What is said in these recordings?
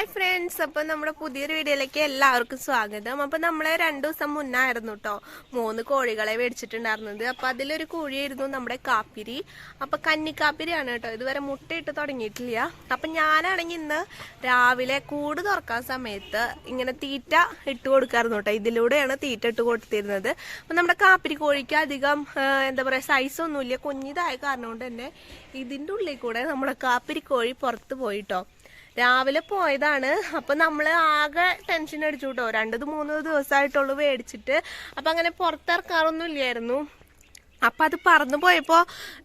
Hi friends അപ്പൊ നമ്മുടെ പുതിയൊരു വീഡിയോയിലേക്ക് എല്ലാവർക്കും സ്വാഗതം. അപ്പൊ നമ്മളെ രണ്ടു ദിവസം മുന്നായിരുന്നു കേട്ടോ മൂന്ന് കോഴികളെ മേടിച്ചിട്ടുണ്ടായിരുന്നത് അപ്പൊ അതിലൊരു കോഴിയായിരുന്നു നമ്മുടെ കാപ്പിരി. അപ്പൊ കന്നിക്കാപ്പിരിയാണ് കേട്ടോ ഇതുവരെ മുട്ടയിട്ട് തുടങ്ങിയിട്ടില്ല. അപ്പൊ ഞാനാണെങ്കിൽ ഇന്ന് രാവിലെ കൂട് തുറക്കാൻ സമയത്ത് ഇങ്ങനെ തീറ്റ ഇട്ട് കൊടുക്കായിരുന്നു കേട്ടോ ഇതിലൂടെയാണ് തീറ്റ ഇട്ട് കൊടുത്തിരുന്നത്. അപ്പൊ നമ്മുടെ കാപ്പിരി കോഴിക്ക് അധികം എന്താ പറയാ സൈസൊന്നുമില്ല കുഞ്ഞിതായ കാരണം കൊണ്ട് തന്നെ ഇതിന്റെ ഉള്ളിൽ കൂടെ നമ്മുടെ കാപ്പിരി കോഴി പുറത്ത് പോയിട്ടോ രാവിലെ പോയതാണ്. അപ്പൊ നമ്മൾ ആകെ ടെൻഷൻ അടിച്ചു കേട്ടോ രണ്ടത് മൂന്ന് ദിവസമായിട്ടുള്ളൂ മേടിച്ചിട്ട്. അപ്പൊ അങ്ങനെ പുറത്തിറക്കാറൊന്നും ഇല്ലായിരുന്നു അപ്പൊ അത് പറന്നു പോയപ്പോ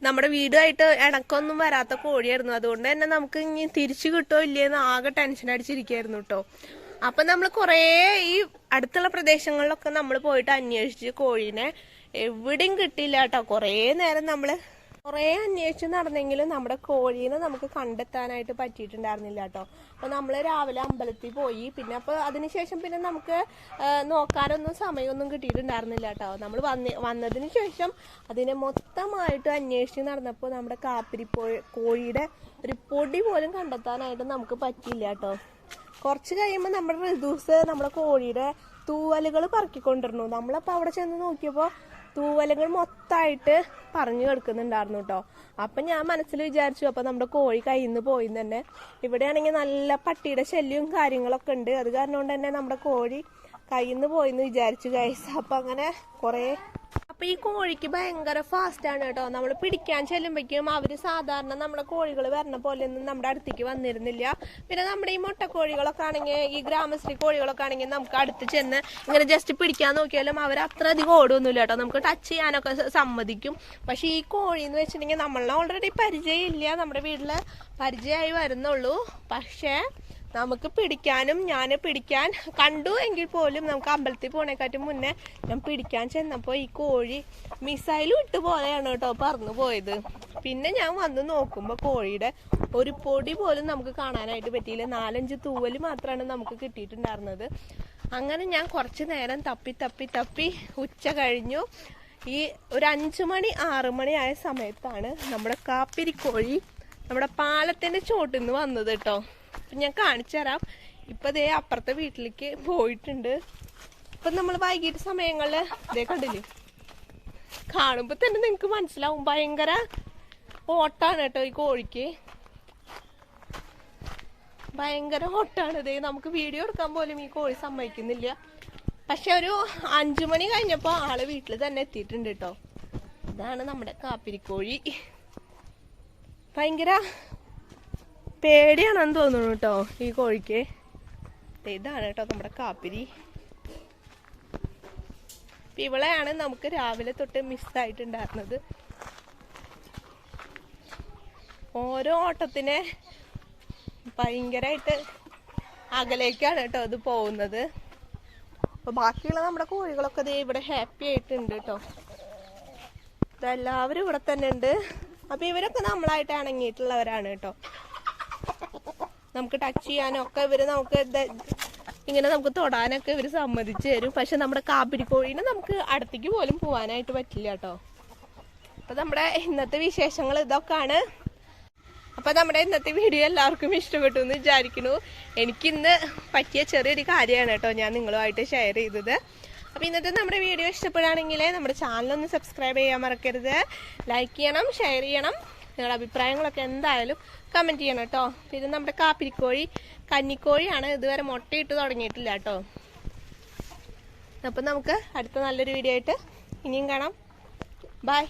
നമ്മുടെ വീടുമായിട്ട് ഇണക്കൊന്നും വരാത്ത കോഴിയായിരുന്നു. അതുകൊണ്ട് തന്നെ നമുക്ക് ഇനി തിരിച്ചു കിട്ടോ ഇല്ലേന്ന് ആകെ ടെൻഷൻ അടിച്ചിരിക്കായിരുന്നു കേട്ടോ അപ്പൊ നമ്മൾ കുറേ ഈ അടുത്തുള്ള പ്രദേശങ്ങളിലൊക്കെ നമ്മൾ പോയിട്ട് അന്വേഷിച്ച് കോഴീനെ എവിടെയും കിട്ടിയില്ല കേട്ടോ കുറേ നേരം നമ്മൾ കുറേ അന്വേഷിച്ച് നടന്നെങ്കിലും നമ്മുടെ കോഴീനെ നമുക്ക് കണ്ടെത്താനായിട്ട് പറ്റിയിട്ടുണ്ടായിരുന്നില്ല കേട്ടോ. അപ്പോൾ നമ്മൾ രാവിലെ അമ്പലത്തിൽ പോയി. പിന്നെ അപ്പോൾ അതിനുശേഷം പിന്നെ നമുക്ക് നോക്കാനൊന്നും സമയമൊന്നും കിട്ടിയിട്ടുണ്ടായിരുന്നില്ല കേട്ടോ. നമ്മൾ വന്ന് വന്നതിന് ശേഷം അതിനെ മൊത്തമായിട്ട് അന്വേഷിച്ച് നടന്നപ്പോൾ നമ്മുടെ കാപ്പിരി കോഴിയുടെ ഒരു പൊടി പോലും കണ്ടെത്താനായിട്ട് നമുക്ക് പറ്റിയില്ല കേട്ടോ. കുറച്ച് കഴിയുമ്പോൾ നമ്മുടെ റിദൂസ് നമ്മുടെ കോഴിയുടെ തൂവലുകൾ പറക്കിക്കൊണ്ടിരുന്നു. നമ്മളപ്പോൾ അവിടെ ചെന്ന് നോക്കിയപ്പോൾ തൂവലുകൾ മൊത്തമായിട്ട് പറഞ്ഞു കിടക്കുന്നുണ്ടായിരുന്നു കേട്ടോ. അപ്പം ഞാൻ മനസ്സിൽ വിചാരിച്ചു അപ്പം നമ്മുടെ കോഴി കയ്യിൽ നിന്ന് പോയി തന്നെ. ഇവിടെയാണെങ്കിൽ നല്ല പട്ടിയുടെ ശല്യവും കാര്യങ്ങളൊക്കെ ഉണ്ട്. അത് കാരണം കൊണ്ട് തന്നെ നമ്മുടെ കോഴി കയ്യിൽ നിന്ന് പോയി എന്ന് വിചാരിച്ചു കൈസ് അപ്പം അങ്ങനെ കുറേ അപ്പൊ ഈ കോഴിക്ക് ഭയങ്കര ഫാസ്റ്റ് ആണ് കേട്ടോ. നമ്മൾ പിടിക്കാൻ ചെല്ലുമ്പോഴേക്കും അവർ സാധാരണ നമ്മുടെ കോഴികൾ വരണ പോലെ ഒന്നും നമ്മുടെ അടുത്തേക്ക് വന്നിരുന്നില്ല. പിന്നെ നമ്മുടെ ഈ മുട്ട കോഴികളൊക്കെ ആണെങ്കിൽ ഈ ഗ്രാമശ്രീ കോഴികളൊക്കെ ആണെങ്കിൽ നമുക്ക് അടുത്ത് ചെന്ന് ഇങ്ങനെ ജസ്റ്റ് പിടിക്കാൻ നോക്കിയാലും അവർ അത്ര അധികം ഓടുമൊന്നുമില്ല കേട്ടോ. നമുക്ക് ടച്ച് ചെയ്യാനൊക്കെ സമ്മതിക്കും. പക്ഷേ ഈ കോഴി എന്ന് വെച്ചിട്ടുണ്ടെങ്കിൽ നമ്മളെ ഓൾറെഡി പരിചയമില്ല. നമ്മുടെ വീട്ടിൽ പരിചയമായി വരുന്നുള്ളൂ. പക്ഷേ നമുക്ക് പിടിക്കാനും ഞാൻ പിടിക്കാൻ കണ്ടു എങ്കിൽ പോലും നമുക്ക് അമ്പലത്തിൽ പോണേക്കാട്ടും മുന്നേ ഞാൻ പിടിക്കാൻ ചെന്നപ്പോൾ ഈ കോഴി മിസൈൽ വിട്ടു പോലെയാണ് കേട്ടോ പറന്നു പോയത്. പിന്നെ ഞാൻ വന്ന് നോക്കുമ്പോൾ കോഴിയുടെ ഒരു പൊടി പോലും നമുക്ക് കാണാനായിട്ട് പറ്റിയില്ല. നാലഞ്ച് തൂവൽ മാത്രമാണ് നമുക്ക് കിട്ടിയിട്ടുണ്ടായിരുന്നത്. അങ്ങനെ ഞാൻ കുറച്ച് നേരം തപ്പി തപ്പി തപ്പി ഉച്ച കഴിഞ്ഞു. ഈ ഒരു അഞ്ചു മണി ആറു മണി ആയ സമയത്താണ് നമ്മുടെ കാപ്പിരി കോഴി നമ്മുടെ പാലത്തിന്റെ ചോട്ടിൽ നിന്ന് വന്നത് കേട്ടോ. അപ്പൊ ഞാൻ കാണിച്ചു തരാം. ഇപ്പം ദേ അപ്പുറത്തെ വീട്ടിലേക്ക് പോയിട്ടുണ്ട്. ഇപ്പം നമ്മൾ വൈകിട്ട് സമയങ്ങളിൽ ഇതേ കണ്ടില്ലേ? കാണുമ്പോൾ തന്നെ നിങ്ങൾക്ക് മനസ്സിലാവും. ഭയങ്കര ഓട്ടാണ് കേട്ടോ ഈ കോഴിക്ക്. ഭയങ്കര ഓട്ടാണ് ഇതേ നമുക്ക് വീഡിയോ എടുക്കാൻ പോലും ഈ കോഴി സമ്മതിക്കുന്നില്ല. പക്ഷെ ഒരു അഞ്ചു മണി കഴിഞ്ഞപ്പോൾ ആൾ വീട്ടിൽ തന്നെ എത്തിയിട്ടുണ്ട് കേട്ടോ ഇതാണ് നമ്മുടെ കാപ്പിരിക്കോഴി. ഭയങ്കര പേടിയാണെന്ന് തോന്നുന്നു കേട്ടോ ഈ കോഴിക്ക്. ഇതാണ് കേട്ടോ നമ്മുടെ കാപ്പിരി. ഇവളെയാണ് നമുക്ക് രാവിലെ തൊട്ട് മിസ്സായിട്ടുണ്ടായിരുന്നത് ഓരോ ഓട്ടത്തിനെ ഭയങ്കരമായിട്ട് അകലേക്കാണ് കേട്ടോ അത് പോകുന്നത്. അപ്പൊ ബാക്കിയുള്ള നമ്മുടെ കോഴികളൊക്കെ ദേ ഇവിടെ ഹാപ്പി ആയിട്ടുണ്ട് കേട്ടോ. ഇതെല്ലാവരും ഇവിടെ തന്നെ ഉണ്ട്. അപ്പൊ ഇവരൊക്കെ നമ്മളായിട്ട് ഇണങ്ങിയിട്ടുള്ളവരാണ് കേട്ടോ. നമുക്ക് ടച്ച് ചെയ്യാനും ഒക്കെ ഇവർ നമുക്ക് ഇങ്ങനെ നമുക്ക് തൊടാനൊക്കെ ഇവർ സമ്മതിച്ചു തരും. പക്ഷെ നമ്മുടെ കാപ്പിരി കോഴീനെ നമുക്ക് അടുത്തേക്ക് പോലും പോവാനായിട്ട് പറ്റില്ല കേട്ടോ. അപ്പൊ നമ്മുടെ ഇന്നത്തെ വിശേഷങ്ങൾ ഇതൊക്കെയാണ്. അപ്പൊ നമ്മുടെ ഇന്നത്തെ വീഡിയോ എല്ലാവർക്കും ഇഷ്ടപ്പെട്ടു എന്ന് വിചാരിക്കുന്നു. എനിക്കിന്ന് പറ്റിയ ചെറിയൊരു കാര്യമാണ് കേട്ടോ ഞാൻ നിങ്ങളുമായിട്ട് ഷെയർ ചെയ്തത്. അപ്പൊ ഇന്നത്തെ നമ്മുടെ വീഡിയോ ഇഷ്ടപ്പെടുകയാണെങ്കിൽ നമ്മുടെ ചാനലൊന്ന് സബ്സ്ക്രൈബ് ചെയ്യാൻ മറക്കരുത്. ലൈക്ക് ചെയ്യണം ഷെയർ ചെയ്യണം. നിങ്ങളുടെ അഭിപ്രായങ്ങളൊക്കെ എന്തായാലും കമന്റ് ചെയ്യണം കേട്ടോ. ഇത് നമ്മുടെ കാപ്പിരിക്കോഴി കന്നിക്കോഴിയാണ് ഇതുവരെ മുട്ടയിട്ട് തുടങ്ങിയിട്ടില്ല കേട്ടോ. അപ്പം നമുക്ക് അടുത്ത നല്ലൊരു വീഡിയോ ആയിട്ട് ഇനിയും കാണാം. ബൈ